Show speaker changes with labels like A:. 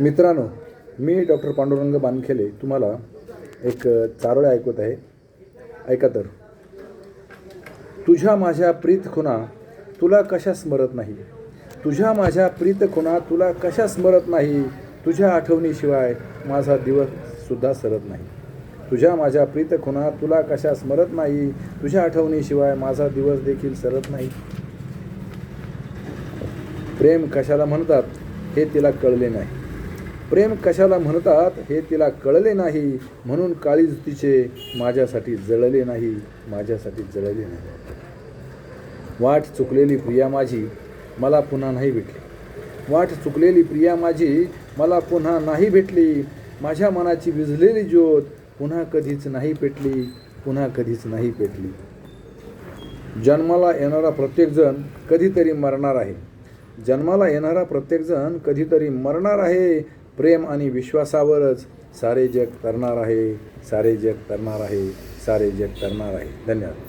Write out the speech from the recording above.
A: मित्रांनो मी डॉक्टर पांडुरंग बानखेले तुम्हाला एक चारोळे ऐकवत आहे. ऐका तर. तुझ्या माझ्या प्रीत खुना तुला कशा स्मरत नाही? तुझ्या माझ्या प्रीत खुना तुला कशा स्मरत नाही? तुझ्या आठवणीशिवाय माझा दिवससुद्धा सरत नाही. तुझ्या माझ्या प्रीत खुना तुला कशा स्मरत नाही? तुझ्या आठवणीशिवाय माझा दिवस देखील सरत नाही. प्रेम कशाला म्हणतात हे तिला कळले नाही. प्रेम कशाला म्हणतात हे तिला कळले नाही म्हणून काळीज तिचे माझ्यासाठी जळले नाही माझ्यासाठी जळले नाही. वाट चुकलेली प्रिया माझी मला पुन्हा नाही भेटली. वाट चुकलेली प्रिया माझी मला पुन्हा नाही भेटली. माझ्या मनाची विझलेली ज्योत पुन्हा कधीच नाही पेटली पुन्हा कधीच नाही पेटली. जन्माला येणारा प्रत्येकजण कधीतरी मरणार आहे. जन्माला येणारा प्रत्येकजण कधीतरी मरणार आहे प्रेम आणि विश्वासावरच सारे जग तरणार आहे सारे जग तरणार आहे सारे जग तरणार आहे. धन्यवाद.